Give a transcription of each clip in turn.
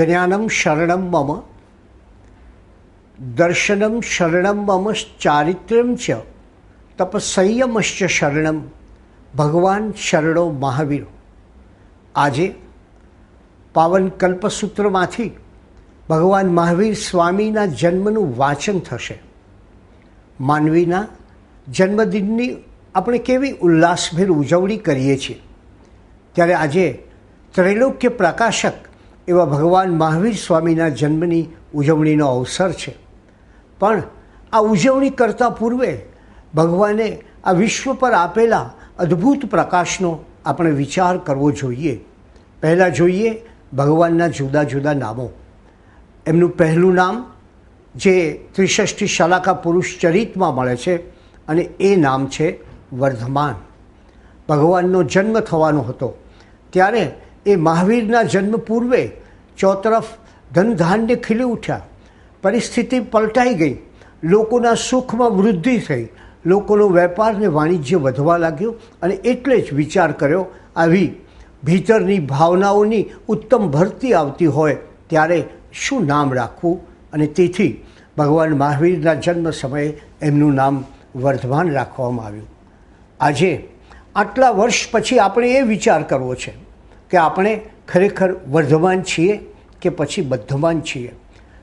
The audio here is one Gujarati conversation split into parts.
જ્ઞાનમ શરણમ મમ દર્શનમ શરણમ મમ ચારિત્ર્યમ ચ તપસંયમશ્ચ શરણમ ભગવાન શરણો મહાવીર આજે પાવન કલ્પસૂત્રમાંથી ભગવાન મહાવીર સ્વામીના જન્મનું વાંચન થશે। માનવીના જન્મદિનની આપણે કેવી ઉલ્લાસભેર ઉજવણી કરીએ છીએ? ત્યારે આજે ત્રૈલોક્ય પ્રકાશક એવા ભગવાન મહાવીર સ્વામીના જન્મની ઉજવણીનો અવસર છે. પણ આ ઉજવણી કરતાં પૂર્વે ભગવાને આ વિશ્વ પર આપેલા અદ્ભુત પ્રકાશનો આપણે વિચાર કરવો જોઈએ. પહેલાં જોઈએ ભગવાનના જુદા જુદા નામો. એમનું પહેલું નામ, જે ત્રિષષ્ઠી શલાકા પુરુષ ચરિતમાં મળે છે, અને એ નામ છે વર્ધમાન. ભગવાનનો જન્મ થવાનો હતો. ત્યારે એ મહાવીરના જન્મ પૂર્વે ચોતરફ ધનધાન્ય ખીલી ઉઠ્યા. પરિસ્થિતિ પલટાઈ ગઈ. લોકોના સુખમાં વૃદ્ધિ થઈ. લોકોનો વેપાર ને વાણિજ્ય વધવા લાગ્યો અને એટલે જ વિચાર કર્યો, આવી ભીતરની ભાવનાઓની ઉત્તમ ભરતી આવતી હોય ત્યારે શું નામ રાખવું? અને તેથી ભગવાન મહાવીરના જન્મ સમયે એમનું નામ વર્ધમાન રાખવામાં આવ્યું. આજે આટલા વર્ષ પછી આપણે એ વિચાર કરવો છે કે આપણે ખરેખર વર્ધમાન છીએ કે પછી બદ્ધમાન છીએ.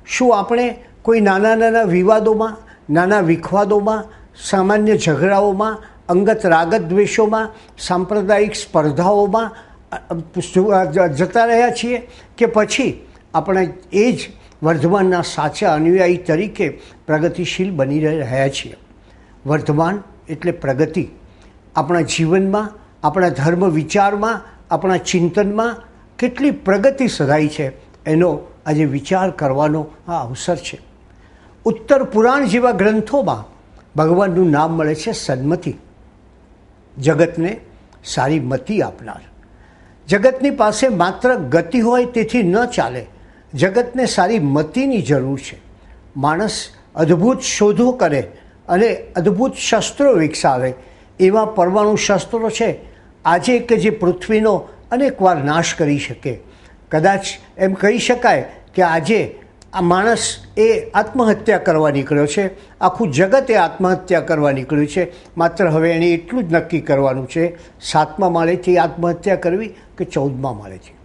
શું આપણે કોઈ નાના નાના વિવાદોમાં, નાના વિખવાદોમાં, સામાન્ય ઝઘડાઓમાં, અંગત રાગત દ્વેષોમાં સાંપ્રદાયિક સ્પર્ધાઓમાં જતા રહ્યા છીએ કે પછી આપણે એ જ વર્ધમાનના સાચા અનુયાયી તરીકે પ્રગતિશીલ બની રહ્યા છીએ. વર્ધમાન એટલે પ્રગતિ. આપણા જીવનમાં, આપણા ધર્મ વિચારમાં, આપણા ચિંતનમાં કેટલી પ્રગતિ સધાઈ છે. એનો આજે વિચાર કરવાનો આ અવસર છે. ઉત્તર પુરાણ જેવા ગ્રંથોમાં ભગવાનનું નામ મળે છે સન્મતિ. જગતને સારી મતિ આપનાર. જગતની પાસે માત્ર ગતિ હોય તેથી ન ચાલે. જગતને સારી મતિની જરૂર છે. માણસ અદ્ભુત શોધો કરે અને અદ્ભુત શસ્ત્રો વિકસાવે. એવા પરમાણુ શસ્ત્રો છે. આજે કે જે પૃથ્વીનો અનેકવાર નાશ કરી શકે. કદાચ એમ કહી શકાય કે આજે આ માણસ એ આત્મહત્યા કરવા નીકળ્યો છે, આખું જગત એ આત્મહત્યા કરવા નીકળ્યું છે, માત્ર હવે એણે એટલું જ નક્કી કરવાનું છે, સાતમા માળેથી આત્મહત્યા કરવી કે ચૌદમા માળેથી?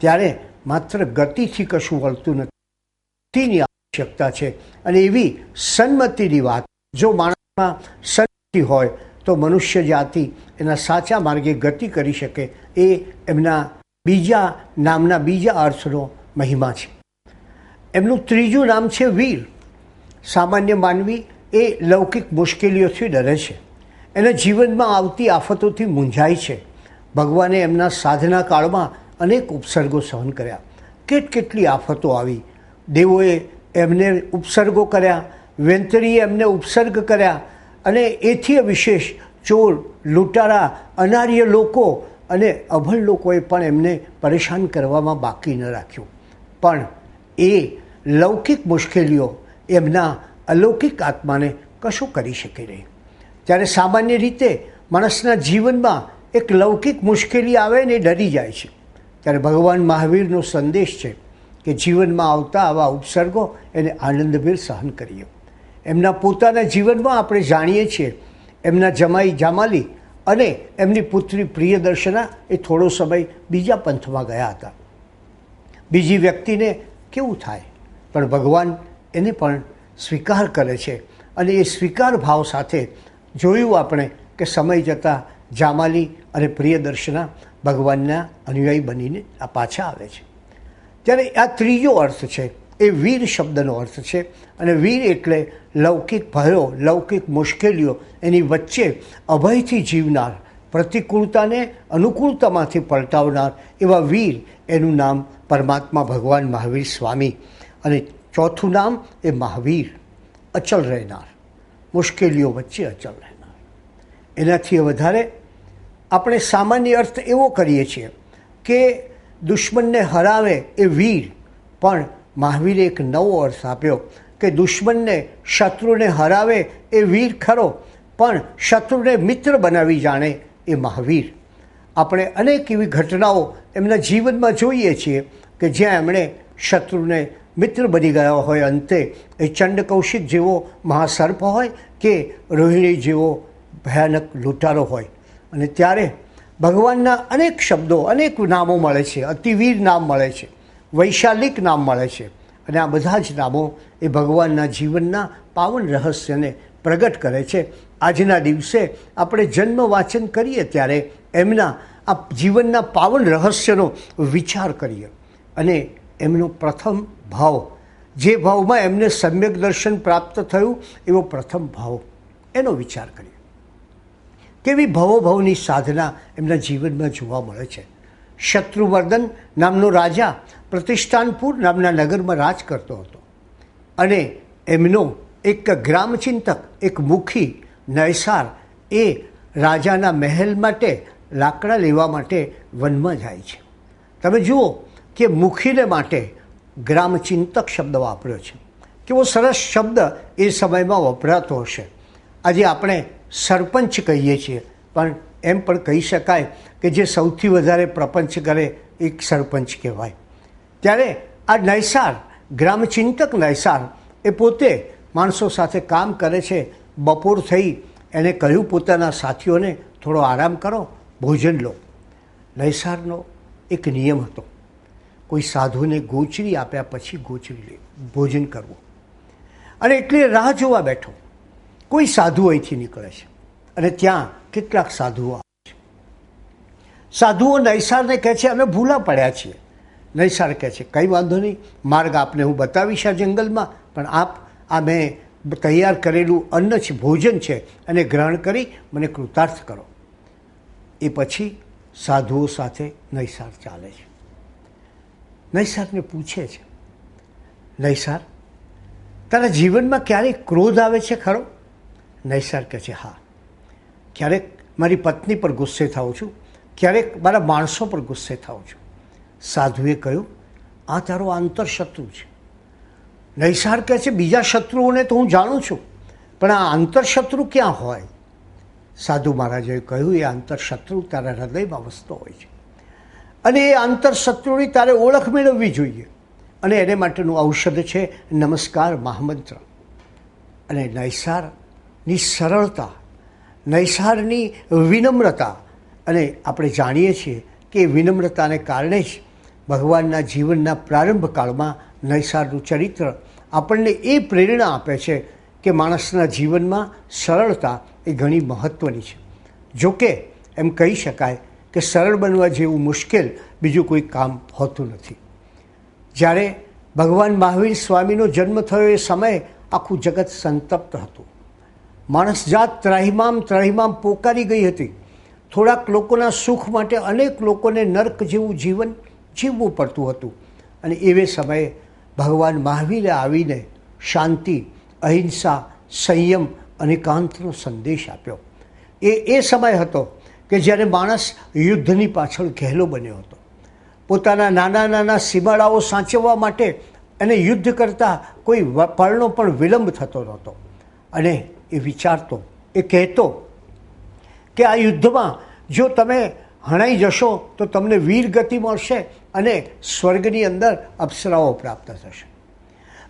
ત્યારે માત્ર ગતિથી કશું વળતું નથીની આવશ્યકતા છે. અને એવી સન્મતિની વાત, જો માણસમાં સન્મતિ હોય, તો મનુષ્ય જાતિ એના સાચા માર્ગે ગતિ કરી શકે, એ એમના બીજા નામના બીજા અર્થનો મહિમા છે. એમનું ત્રીજું નામ છે વીર. સામાન્ય માનવી એ લૌકિક મુશ્કેલીઓથી ડરે છે. એના જીવનમાં આવતી આફતોથી મૂંઝાય છે. ભગવાને એમના સાધના કાળમાં અનેક ઉપસર્ગો સહન કર્યા. કેટ કેટલી આફતો આવી. દેવોએ એમને ઉપસર્ગો કર્યા, વેંતરીએ એમને ઉપસર્ગ કર્યા અને એથી વિશેષ ચોર, લૂંટારા, અનાર્ય લોકો અને અભણ લોકોએ પણ એમને પરેશાન કરવામાં બાકી ન રાખ્યું. પણ એ લૌકિક મુશ્કેલીઓ એમના અલૌકિક આત્માને કશું કરી શકે નહીં. ત્યારે સામાન્ય રીતે માણસના જીવનમાં એક લૌકિક મુશ્કેલી આવે ને ડરી જાય છે. ત્યારે ભગવાન મહાવીરનો સંદેશ છે કે જીવનમાં આવતા આવા ઉપસર્ગો એને આનંદભેર સહન કરીએ. એમના પોતાના જીવનમાં આપણે જાણીએ છીએ, એમના જમાઈ જામાલી અને એમની પુત્રી પ્રિયદર્શના એ થોડો સમય બીજા પંથમાં ગયા હતા. બીજી વ્યક્તિને કેવું થાય? પણ ભગવાન એને પણ સ્વીકાર કરે છે અને એ સ્વીકાર ભાવ સાથે જોયું આપણે કે સમય જતાં જામાલી અને પ્રિયદર્શના ભગવાનના અનુયાયી બનીને આ પાછા આવે છે. ત્યારે આ ત્રીજો અર્થ છે એ વીર શબ્દનો અર્થ છે. અને વીર એટલે લૌકિક ભયો, લૌકિક મુશ્કેલીઓ, એની વચ્ચે અભયથી જીવનાર, પ્રતિકૂળતાને અનુકૂળતામાંથી પલટાવનાર એવા વીર એનું નામ પરમાત્મા ભગવાન મહાવીર સ્વામી. અને ચોથું નામ એ મહાવીર, અચલ રહેનાર, મુશ્કેલીઓ વચ્ચે અચલ રહેનાર. એનાથી વધારે આપણે સામાન્ય અર્થ એવો કરીએ છીએ કે દુશ્મનને હરાવે એ વીર પણ મહાવીરે એક નવો અર્થ આપ્યો કે દુશ્મનને શત્રુને હરાવે એ વીર ખરો, પણ શત્રુને મિત્ર બનાવી જાણે એ મહાવીર. આપણે અનેક એવી ઘટનાઓ એમના જીવનમાં જોઈએ છીએ કે જ્યાં એમણે શત્રુને મિત્ર બની ગયા હોય અંતે એ ચંડ કૌશિક જેવો મહાસર્પ હોય કે રોહિણી જેવો ભયાનક લૂંટારો હોય. અને ત્યારે ભગવાનના અનેક શબ્દો, અનેક નામો મળે છે, અતિવીર નામ મળે છે. વૈશાલિક નામ મળે છે. અને આ બધા જ નામો એ ભગવાનના જીવનના પાવન રહસ્યને પ્રગટ કરે છે. આજના દિવસે આપણે જન્મ વાંચન કરીએ ત્યારે એમના આ જીવનના પાવન રહસ્યનો વિચાર કરીએ. અને એમનો પ્રથમ ભાવ, જે ભાવમાં એમને સમ્યક દર્શન પ્રાપ્ત થયું, એવો પ્રથમ ભાવ, એનો વિચાર કરીએ. કેવી ભવોભવની સાધના એમના જીવનમાં જોવા મળે છે. શત્રુવર્ધન નામનો રાજા પ્રતિષ્ઠાનપુર નામના નગરમાં રાજ કરતો હતો. અને એમનો એક ગ્રામચિંતક, એક મુખી, નયસાર એ રાજાના મહેલ માટે લાકડા લેવા માટે વનમાં જાય છે. તમે જુઓ કે મુખીને માટે ગ્રામચિંતક શબ્દ વાપર્યો છે. કેવો સરસ શબ્દ એ સમયમાં વપરાતો હશે. આજે આપણે સરપંચ કહીએ છીએ, પણ એમ પણ કહી શકાય કે જે સૌથી વધારે પ્રપંચ કરે એક સરપંચ કહેવાય. ત્યારે આ નૈસાર, ગ્રામચિંતક નૈસાર, એ પોતે માણસો સાથે કામ કરે છે, બપોર થઈ એણે કહ્યું, પોતાના સાથીઓને થોડો આરામ કરો, ભોજન લો. નૈસારનો એક નિયમ હતો. કોઈ સાધુને ગોચરી આપ્યા પછી ગોચરી લે, ભોજન કરવું. અને એટલે રાહ જોવા બેઠો. કોઈ સાધુ અહીંથી નીકળે છે અને ત્યાં કેટલાક સાધુઓ આવે છે. સાધુઓ નૈસારને કહે છે, અમે ભૂલા પડ્યા છીએ. નૈસાર કહે છે. કંઈ વાંધો નહીં. માર્ગ આપને હું બતાવીશ આ જંગલમાં, પણ આપ, આ મેં તૈયાર કરેલું અન્ન છે, ભોજન છે અને ગ્રહણ કરી મને કૃતાર્થ કરો. એ પછી સાધુઓ સાથે નૈસાર ચાલે છે. નૈસારને પૂછે છે, નૈસાર, તારા જીવનમાં ક્યારેક ક્રોધ આવે છે ખરો? નૈસાર કહે છે, હા. ક્યારેક મારી પત્ની પર ગુસ્સે થાઉં છું. ક્યારેક મારા માણસો પર ગુસ્સે થાઉં છું. સાધુએ કહ્યું, આ તારો આંતરશત્રુ છે. નૈસાર કહે છે, બીજા શત્રુઓને તો હું જાણું છું, પણ આ આંતરશત્રુ ક્યાં હોય? સાધુ મહારાજે કહ્યું, એ આંતરશત્રુ તારા હૃદયમાં વસતો હોય છે. અને એ આંતરશત્રુની તારે ઓળખ મેળવવી જોઈએ. અને એને માટેનું ઔષધ છે નમસ્કાર મહામંત્ર. અને નૈસારની સરળતા, નૈસારની વિનમ્રતા, અને આપણે જાણીએ છીએ કે વિનમ્રતાને કારણે જ ભગવાનના જીવનના પ્રારંભ કાળમાં નૈસારનું ચરિત્ર આપણને એ પ્રેરણા આપે છે કે માણસના જીવનમાં સરળતા એ ઘણી મહત્ત્વની છે. જોકે એમ કહી શકાય કે સરળ બનવા જેવું મુશ્કેલ બીજું કોઈ કામ હોતું નથી. જ્યારે ભગવાન મહાવીર સ્વામીનો જન્મ થયો એ સમયે આખું જગત સંતપ્ત હતું. માણસ જાત ત્રાહિમામ ત્રાહિમામ પોકારી ગઈ હતી. થોડાક લોકોના સુખ માટે અનેક લોકોને નર્ક જેવું જીવન જીવવું પડતું હતું. અને એવે સમયે ભગવાન મહાવીરે આવીને શાંતિ, અહિંસા, સંયમ અને કાંતનો સંદેશ આપ્યો. એ એ સમય હતો કે જ્યારે માણસ યુદ્ધની પાછળ ઘેલો બન્યો હતો. પોતાના નાના નાના સીમાડાઓ સાચવવા માટે એને યુદ્ધ કરતાં કોઈ પળનો પણ વિલંબ થતો નહોતો. અને એ વિચારતો, એ કહેતો કે આ યુદ્ધમાં જો તમે હણાઈ જશો તો તમને વીર ગતિ મળશે અને સ્વર્ગની અંદર અપ્સરાઓ પ્રાપ્ત થશે.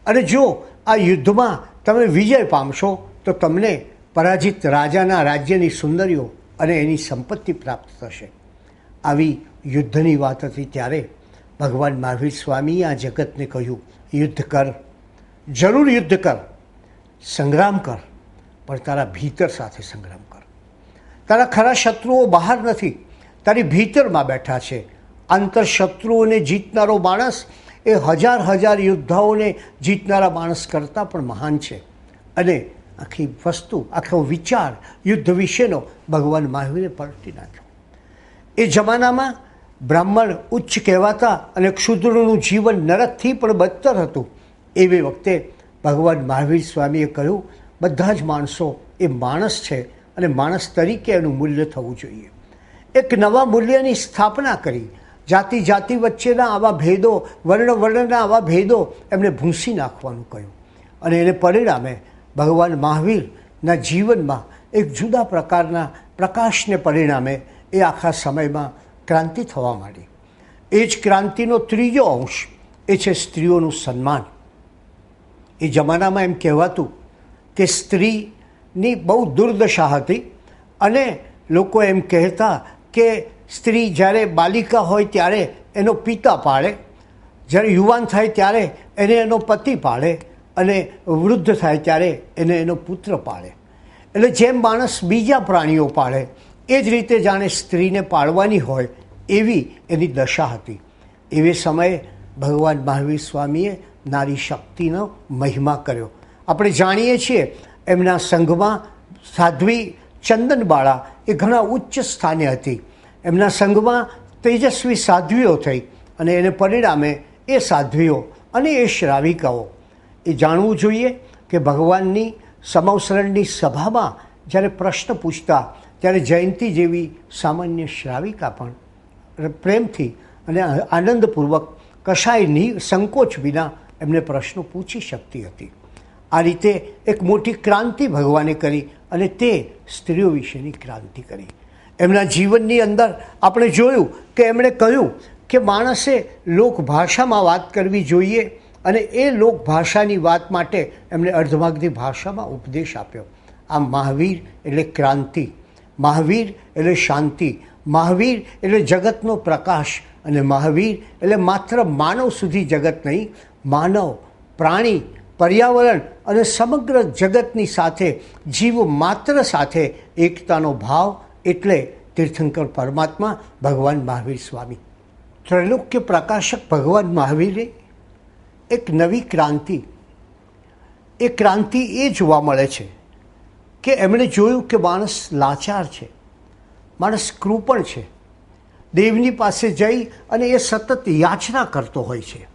અને જો આ યુદ્ધમાં તમે વિજય પામશો, તો તમને પરાજિત રાજાના રાજ્યની સુંદરીઓ અને એની સંપત્તિ પ્રાપ્ત થશે. આવી યુદ્ધની વાત હતી ત્યારે ભગવાન મહાવીર સ્વામીએ આ જગતને કહ્યું, યુદ્ધ કર. જરૂર યુદ્ધ કર. સંગ્રામ કર. પણ તારા ભીતર સાથે સંગ્રામ કર. તારા ખરા શત્રુઓ બહાર નથી. તારી ભીતરમાં બેઠા છે. આંતર શત્રુઓને જીતનારો માણસ એ હજાર હજાર યોદ્ધાઓને જીતનારા માણસ કરતાં પણ મહાન છે. અને આખી વસ્તુ, આખો વિચાર યુદ્ધ વિશેનો ભગવાન મહાવીરે પલટી નાખ્યો. એ જમાનામાં બ્રાહ્મણ ઉચ્ચ કહેવાતા અને ક્ષુદ્રનું જીવન નરકથી પણ બદતર હતું. એવી વખતે ભગવાન મહાવીર સ્વામીએ કહ્યું, બધા જ માણસો એ માણસ છે અને માણસ તરીકે એનું મૂલ્ય થવું જોઈએ. એક નવા મૂલ્યની સ્થાપના કરી જાતિ જાતિ વચ્ચેના આવા ભેદો, વર્ણ વર્ણના આવા ભેદો એમને ભૂંસી નાખવાનું કહ્યું. અને એને પરિણામે ભગવાન મહાવીરના જીવનમાં એક જુદા પ્રકારના પ્રકાશને પરિણામે એ આખા સમયમાં ક્રાંતિ થવા માંડી. એ જ ક્રાંતિનો ત્રીજો અંશ એ છે સ્ત્રીઓનું સન્માન. એ જમાનામાં એમ કહેવાતું કે સ્ત્રીની બહુ દુર્દશા હતી અને લોકો એમ કહેતા કે સ્ત્રી જ્યારે બાલિકા હોય ત્યારે એનો પિતા પાળે જ્યારે યુવાન થાય ત્યારે એને એનો પતિ પાળે અને વૃદ્ધ થાય ત્યારે એને એનો પુત્ર પાળે એટલે જેમ માણસ બીજા પ્રાણીઓ પાળે એ જ રીતે જાણે સ્ત્રીને પાળવાની હોય એવી એની દશા હતી. એવે સમયે ભગવાન મહાવીર સ્વામીએ નારી શક્તિનો મહિમા કર્યો. આપણે જાણીએ છીએ એમના સંઘમાં સાધ્વી ચંદનબાળા એ ઘણા ઉચ્ચ સ્થાને હતી. એમના સંઘમાં તેજસ્વી સાધ્વીઓ થઈ અને એને પરિણામે એ સાધ્વીઓ અને એ શ્રાવિકાઓ. એ જાણવું જોઈએ કે ભગવાનની સમવસરણની સભામાં જ્યારે પ્રશ્ન પૂછતા ત્યારે જયંતી જેવી સામાન્ય શ્રાવિકા પણ પ્રેમથી અને આનંદપૂર્વક કશાયની સંકોચ વિના એમને પ્રશ્નો પૂછી શકતી હતી. આ રીતે એક મોટી ક્રાંતિ ભગવાને કરી અને તે સ્ત્રીઓ વિશેની ક્રાંતિ કરી. એમના જીવનની અંદર આપણે જોયું કે એમણે કહ્યું કે માણસે લોકભાષામાં વાત કરવી જોઈએ અને એ લોકભાષાની વાત માટે એમણે અર્ધમાગધી ભાષામાં ઉપદેશ આપ્યો. આમ મહાવીર એટલે ક્રાંતિ, મહાવીર એટલે શાંતિ, મહાવીર એટલે જગતનો પ્રકાશ અને મહાવીર એટલે માત્ર માનવ સુધી જગત નહીં, માનવ, પ્રાણી, પર્યાવરણ અને સમગ્ર જગતની સાથે, જીવ માત્ર સાથે એકતાનો ભાવ એટલે તીર્થંકર પરમાત્મા ભગવાન મહાવીર સ્વામી. ત્રૈલોક્ય પ્રકાશક ભગવાન મહાવીરે એક નવી ક્રાંતિ, એ ક્રાંતિ એ જોવા મળે છે કે એમણે જોયું કે માણસ લાચાર છે, માણસ કૃપણ છે, દેવની પાસે જઈ અને એ સતત યાચના કરતો હોય છે,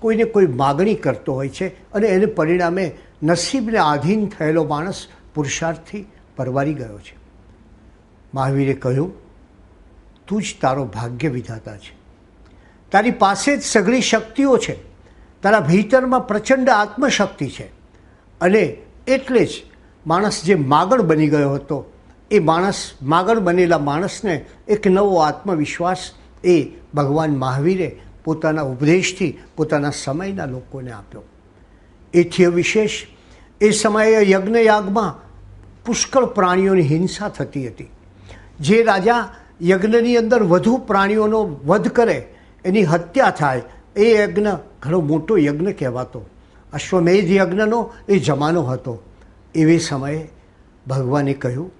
કોઈને કોઈ માગણી કરતો હોય છે અને એને પરિણામે નસીબને આધીન થયેલો માણસ પુરુષાર્થથી પરવારી ગયો છે. મહાવીરે કહ્યું, તું જ તારો ભાગ્ય વિધાતા છે. તારી પાસે જ સઘળી શક્તિઓ છે. તારા ભીતરમાં પ્રચંડ આત્મશક્તિ છે. અને એટલે જ માણસ જે માગણ બની ગયો હતો, એ માણસ, માગણ બનેલા માણસને એક નવો આત્મવિશ્વાસ એ ભગવાન મહાવીરે પોતાના ઉપદેશથી, પોતાના સમયના લોકોને આપ્યો. એથી વિશેષ. એ સમયે યજ્ઞયાગમાં પુષ્કળ પ્રાણીઓની હિંસા થતી હતી. જે રાજા યજ્ઞની અંદર વધુ પ્રાણીઓનો વધ કરે, એની હત્યા થાય, એ યજ્ઞ ઘણો મોટો યજ્ઞ કહેવાતો. અશ્વમેધ યજ્ઞનો એ જમાનો હતો. એવી સમયે ભગવાને કહ્યું,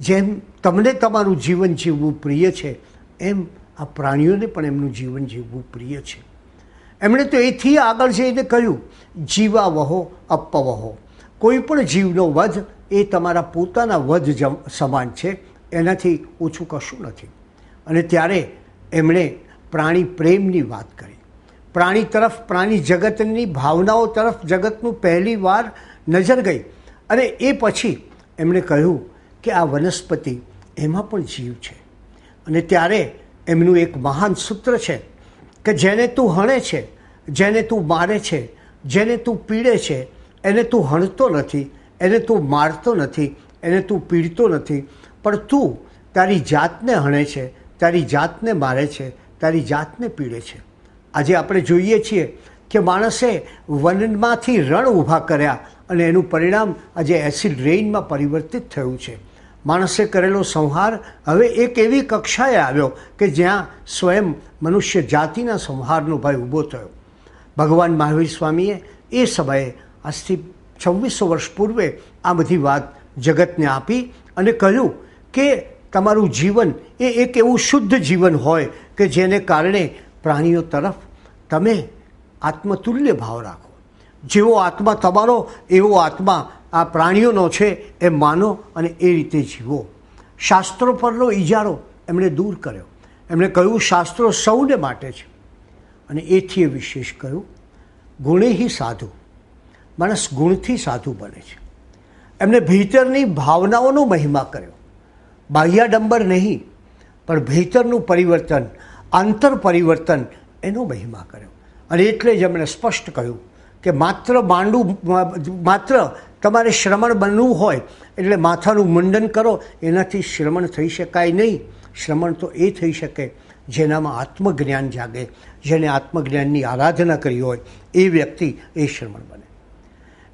જેમ તમને તમારું જીવન જીવવું પ્રિય છે, એમ આ પ્રાણીઓને પણ એમનું જીવન જીવવું પ્રિય છે. એમણે તો એથી આગળ જઈને કહ્યું જીવા વહો અપવહો કોઈ પણ જીવનો વધ એ તમારા પોતાના વધ સમાન છે. એનાથી ઓછું કશું નથી. અને ત્યારે એમણે પ્રાણી પ્રેમની વાત કરી. પ્રાણી તરફ, પ્રાણી જગતની ભાવનાઓ તરફ જગતનું પહેલી વાર નજર ગઈ. અને એ પછી એમણે કહ્યું કે આ વનસ્પતિ એમાં પણ જીવ છે. અને ત્યારે એમનું એક મહાન સૂત્ર છે કે જેને તું હણે છે, જેને તું મારે છે, જેને તું પીડે છે, એને તું હણતો નથી, એને તું મારતો નથી, એને તું પીડતો નથી પણ તું તારી જાતને હણે છે, તારી જાતને મારે છે, તારી જાતને પીડે છે. આજે આપણે જોઈએ છીએ કે માણસે વનમાંથી રણ ઊભા કર્યા અને એનું પરિણામ આજે એસિડ રેઇનમાં પરિવર્તિત થયું છે. માણસે કરેલો સંહાર હવે એક એવી કક્ષાએ આવ્યો કે જ્યાં સ્વયં મનુષ્ય જાતિના સંહારનો ભય ઊભો થયો. ભગવાન મહાવીર સ્વામીએ એ સમયે આજથી છવ્વીસો વર્ષ પૂર્વે આ બધી વાત જગતને આપી અને કહ્યું કે તમારું જીવન એ એક એવું શુદ્ધ જીવન હોય કે જેને કારણે પ્રાણીઓ તરફ તમે આત્મતુલ્ય ભાવ રાખો. જેવો આત્મા તમારો, એવો આત્મા આ પ્રાણીઓનો છે એ માનો અને એ રીતે જીવો. શાસ્ત્રો પરનો ઇજારો એમણે દૂર કર્યો. એમણે કહ્યું, શાસ્ત્રો સૌને માટે છે. અને એથી એ વિશેષ કહ્યું ગુણેહી સાધુ. માણસ ગુણથી સાધુ બને છે. એમને ભીતરની ભાવનાઓનો મહિમા કર્યો. બાહ્યાડંબર નહીં, પણ ભીતરનું પરિવર્તન, આંતર પરિવર્તન એનો મહિમા કર્યો. અને એટલે જ એમણે સ્પષ્ટ કહ્યું કે માત્ર માંડું, માત્ર તમારે શ્રમણ બનવું હોય, એટલે માથાનું મુંડન કરો, એનાથી શ્રમણ થઈ શકાય નહીં. શ્રમણ તો એ થઈ શકે જેનામાં આત્મજ્ઞાન જાગે, જેને આત્મજ્ઞાનની આરાધના કરી હોય, એ વ્યક્તિ એ શ્રમણ બને.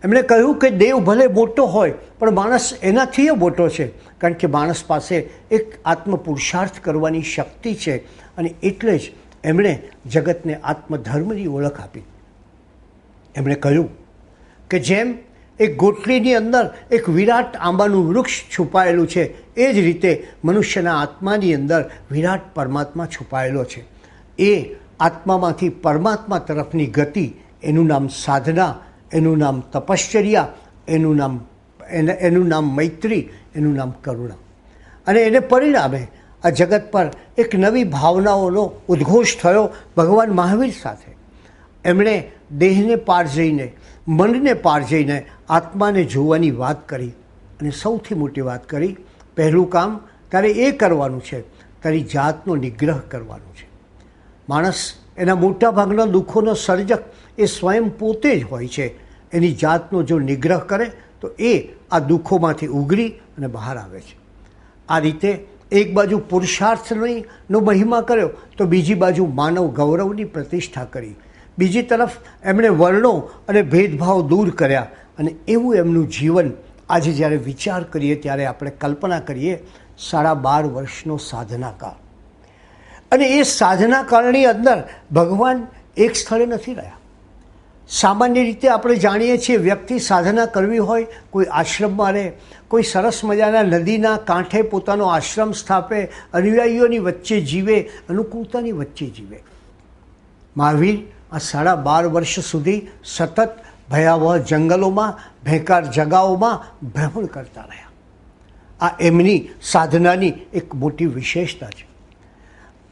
એમણે કહ્યું કે દેવ ભલે મોટો હોય, પણ માણસ એનાથી મોટો છે. કારણ કે માણસ પાસે એક આત્મ પુરુષાર્થ કરવાની શક્તિ છે અને એટલે જ એમણે જગતને આત્મધર્મની ઓળખ આપી. એમણે કહ્યું કે જેમ એક ગોટલીની અંદર એક વિરાટ આંબાનું વૃક્ષ છુપાયેલું છે, એ જ રીતે મનુષ્યના આત્માની અંદર વિરાટ પરમાત્મા છુપાયેલો છે. એ આત્મામાંથી પરમાત્મા તરફની ગતિ, એનું નામ સાધના એનું નામ તપશ્ચર્યા, એનું નામ એનું નામ મૈત્રી, એનું નામ કરુણા. અને એને પરિણામે આ જગત પર એક નવી ભાવનાઓનો ઉદ્ઘોષ થયો ભગવાન મહાવીર સાથે. એમણે દેહને પાર જઈને, મનને પાર જઈને આત્માને જોવાની વાત કરી. અને સૌથી મોટી વાત કરી, પહેલું કામ તારે એ કરવાનું છે, તારી જાતનો નિગ્રહ કરવાનો છે. માણસ એના મોટાભાગના દુઃખોનો સર્જક એ સ્વયં પોતે જ હોય છે. એની જાતનો જો નિગ્રહ કરે, તો એ આ દુઃખોમાંથી ઉગરી અને બહાર આવે છે. આ રીતે એક બાજુ પુરુષાર્થની મહિમા કર્યો, તો બીજી બાજુ માનવ ગૌરવની પ્રતિષ્ઠા કરી. બીજી તરફ એમણે વર્ણો અને ભેદભાવ દૂર કર્યા અને એવું એમનું જીવન આજે જ્યારે વિચાર કરીએ, ત્યારે આપણે કલ્પના કરીએ, સાડા બાર વર્ષનો સાધનાકાળ. અને એ સાધના કાળની અંદર ભગવાન એક સ્થળે નથી રહ્યા. સામાન્ય રીતે આપણે જાણીએ છીએ વ્યક્તિ સાધના કરવી હોય, કોઈ આશ્રમમાં રહે કોઈ સરસ મજાના નદીના કાંઠે પોતાનો આશ્રમ સ્થાપે, અનુયાયીઓની વચ્ચે જીવે, અનુકૂળતાની વચ્ચે જીવે. મહાવીર, આ સાડા બાર વર્ષ સુધી સતત ભયાવહ જંગલોમાં, ભેંકાર જગાઓમાં ભ્રમણ કરતા રહ્યા. આ એમની સાધનાની એક મોટી વિશેષતા છે.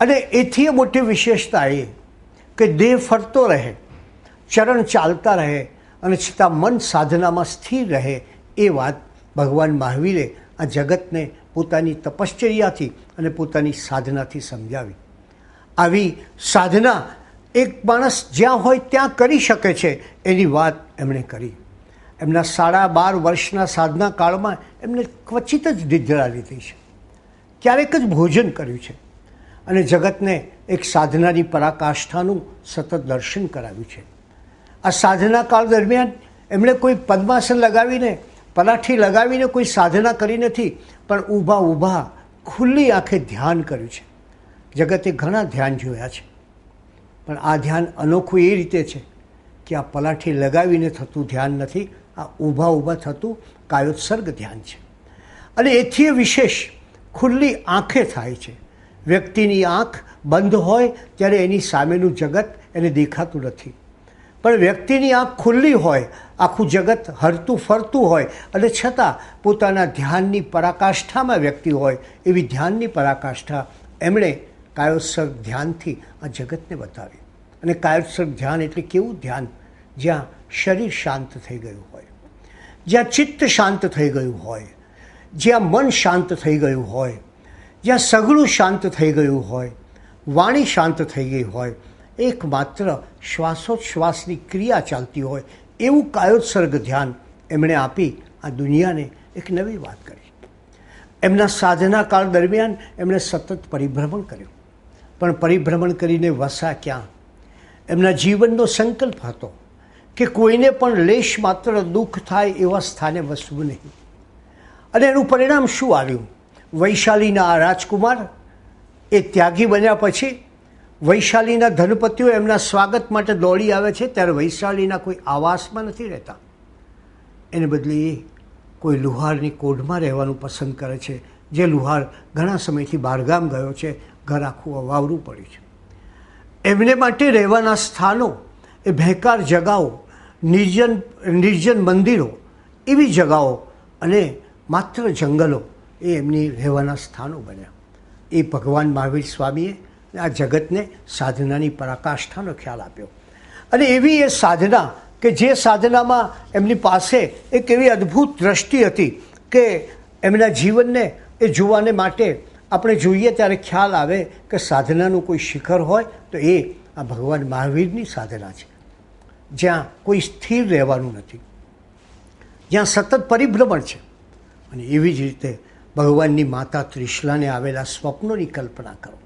અને એથી મોટી વિશેષતા એ કે દેહ ફરતો રહે ચરણ ચાલતા રહે અને છતાં મન સાધનામાં સ્થિર રહે એ વાત ભગવાન મહાવીરે આ જગતને પોતાની તપશ્ચર્યાથી અને પોતાની સાધનાથી સમજાવી. આવી સાધના એક માણસ જ્યાં હોય ત્યાં કરી શકે છે એની વાત એમણે કરી. એમના સાડા બાર વર્ષના સાધના કાળમાં એમને ક્વચિત જ નિદ્રા લીધી છે. ક્યારેક જ ભોજન કર્યું છે અને જગતને એક સાધનાની પરાકાષ્ઠાનું સતત દર્શન કરાવ્યું છે. આ સાધના કાળ દરમિયાન એમણે કોઈ પદ્માસન લગાવીને, પલાઠી લગાવીને કોઈ સાધના કરી નથી, પણ ઊભા ઊભા ખુલ્લી આંખે ધ્યાન કર્યું છે. જગતે ઘણા ધ્યાન જોયા છે. પણ આ ધ્યાન અનોખું એ રીતે છે કે આ પલાઠી લગાવીને થતું ધ્યાન નથી, આ ઊભા ઊભા થતું કાયોત્સર્ગ ધ્યાન છે. અને એથી વિશેષ ખુલ્લી આંખે થાય છે. વ્યક્તિની આંખ બંધ હોય ત્યારે એની સામેનું જગત એને દેખાતું નથી. પણ વ્યક્તિની આંખ ખુલ્લી હોય, આખું જગત હરતું ફરતું હોય, અને છતાં પોતાના ધ્યાનની પરાકાષ્ઠામાં વ્યક્તિ હોય, એવી ધ્યાનની પરાકાષ્ઠા એમણે કાયોત્સર્ગ ધ્યાનથી આ જગતને બતાવી. અને કાયોત્સર્ગ ધ્યાન એટલે કેવું ધ્યાન? જ્યાં શરીર શાંત થઈ ગયું હોય, જ્યાં ચિત્ત શાંત થઈ ગયું હોય, જ્યાં મન શાંત થઈ ગયું હોય, જ્યાં સઘળું શાંત થઈ ગયું હોય, વાણી શાંત થઈ ગઈ હોય એકમાત્ર શ્વાસોચ્છ્વાસની ક્રિયા ચાલતી હોય એવું કાયોત્સર્ગ ધ્યાન એમણે આપી આ દુનિયાને એક નવી વાત કરી. એમના સાધના કાળ દરમિયાન એમણે સતત પરિભ્રમણ કર્યું. પણ પરિભ્રમણ કરીને વસા ક્યાં? એમના જીવનનો સંકલ્પ હતો કે કોઈને પણ લેશ માત્ર દુઃખ થાય એવા સ્થાને વસવું નહીં. અને એનું પરિણામ શું આવ્યું? વૈશાલીના આ રાજકુમાર એ ત્યાગી બન્યા પછી વૈશાલીના ધનપતિઓ એમના સ્વાગત માટે દોડી આવે છે ત્યારે વૈશાલીના કોઈ આવાસમાં નથી રહેતા. એને બદલે કોઈ લુહારની કોઢમાં રહેવાનું પસંદ કરે છે. જે લુહાર ઘણા સમયથી બહારગામ ગયો છે, ઘર આખું અવાવરું પડ્યું છે. એમને માટે રહેવાના સ્થાનો એ ભેંકાર જગાઓ, નિર્જન નિર્જન મંદિરો એવી જગાઓ અને માત્ર જંગલો એ એમની રહેવાના સ્થાનો બન્યા. એ ભગવાન મહાવીર સ્વામીએ આ જગતને સાધનાની પરાકાષ્ઠાનો ખ્યાલ આપ્યો. અને એવી એ સાધના કે જે સાધનામાં એમની પાસે એક એવી અદ્ભુત દ્રષ્ટિ હતી કે એમના જીવનને, એ જોવાને માટે આપણે જોઈએ ત્યારે ખ્યાલ આવે કે સાધનાનું કોઈ શિખર હોય તો એ આ ભગવાન મહાવીરની સાધના છે. જ્યાં કોઈ સ્થિર રહેવાનું નથી. જ્યાં સતત પરિભ્રમણ છે. અને એવી જ રીતે ભગવાનની માતા ત્રિશલાને આવેલા સ્વપ્નોની કલ્પના કરો.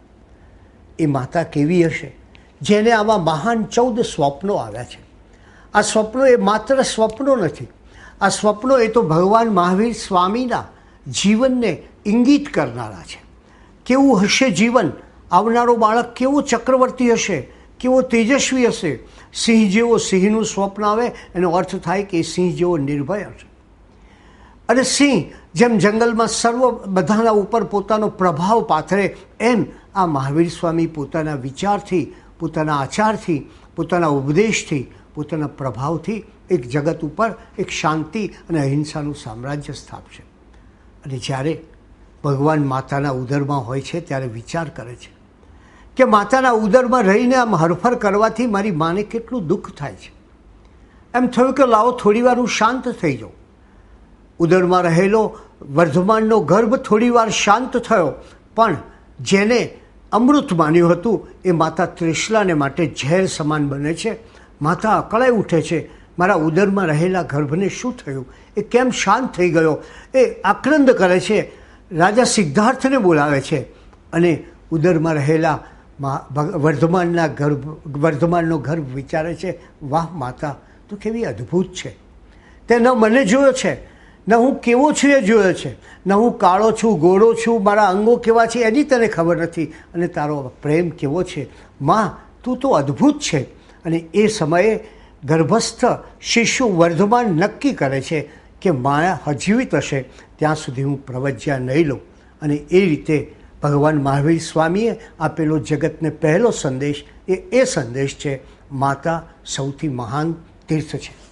એ માતા કેવી હશે? જેને આવા મહાન ચૌદ સ્વપ્નો આવ્યા છે. આ સ્વપ્નો એ માત્ર સ્વપ્નો નથી. આ સ્વપ્નો એ તો ભગવાન મહાવીર સ્વામીના જીવનને ઇંગિત કરનારા છે. કેવું હશે જીવન? આવનારો બાળક કેવો ચક્રવર્તી હશે? કેવો તેજસ્વી હશે? સિંહ જેવો સિંહનું સ્વપ્ન આવે, એનો અર્થ થાય કે સિંહ જેવો નિર્ભય હશે. અને સિંહ જેમ જંગલમાં સર્વ બધાના ઉપર પોતાનો પ્રભાવ પાથરે, એમ આ મહાવીર સ્વામી પોતાના વિચારથી, પોતાના આચારથી, પોતાના ઉપદેશથી, પોતાના પ્રભાવથી એક જગત ઉપર એક શાંતિ અને અહિંસાનું સામ્રાજ્ય સ્થાપશે. અને જ્યારે ભગવાન માતાના ઉદરમાં હોય છે, ત્યારે વિચાર કરે છે કે માતાના ઉદરમાં રહીને આમ હરફર કરવાથી મારી માને કેટલું દુઃખ થાય છે. એમ થયું કે લાવો, થોડી વાર હું શાંત થઈ જાઉં. ઉદરમાં રહેલો વર્ધમાનનો ગર્ભ થોડીવાર શાંત થયો, પણ જેને અમૃત માન્યું હતું. એ માતા ત્રિશલાને માટે ઝેર સમાન બને છે. માતા અકળાઈ ઉઠે છે. મારા ઉદરમાં રહેલા ગર્ભને શું થયું? એ કેમ શાંત થઈ ગયો? એ આક્રંદ કરે છે. રાજા સિદ્ધાર્થને બોલાવે છે. અને ઉદરમાં રહેલા વર્ધમાનના ગર્ભ, વર્ધમાનનો ગર્ભ વિચારે છે, વાહ માતા, તું કેવી અદ્ભુત છે. તે ન મને જોયો છે. ન, હું કેવો છું એ જોયો છે. ન, હું કાળો છું, ગોળો છું, મારા અંગો કેવા છે એની તને ખબર નથી. અને તારો પ્રેમ કેવો છે? માં, તું તો અદ્ભુત છે. અને એ સમયે ગર્ભસ્થ શિશુ વર્ધમાન નક્કી કરે છે કે માયા હજીવિત હશે. ત્યાં સુધી હું પ્રવજ્યા નહીં લઉં. અને એ રીતે ભગવાન મહાવીર સ્વામીએ આપેલો જગતને પહેલો સંદેશ એ એ સંદેશ છે, માતા સૌથી મહાન તીર્થ છે.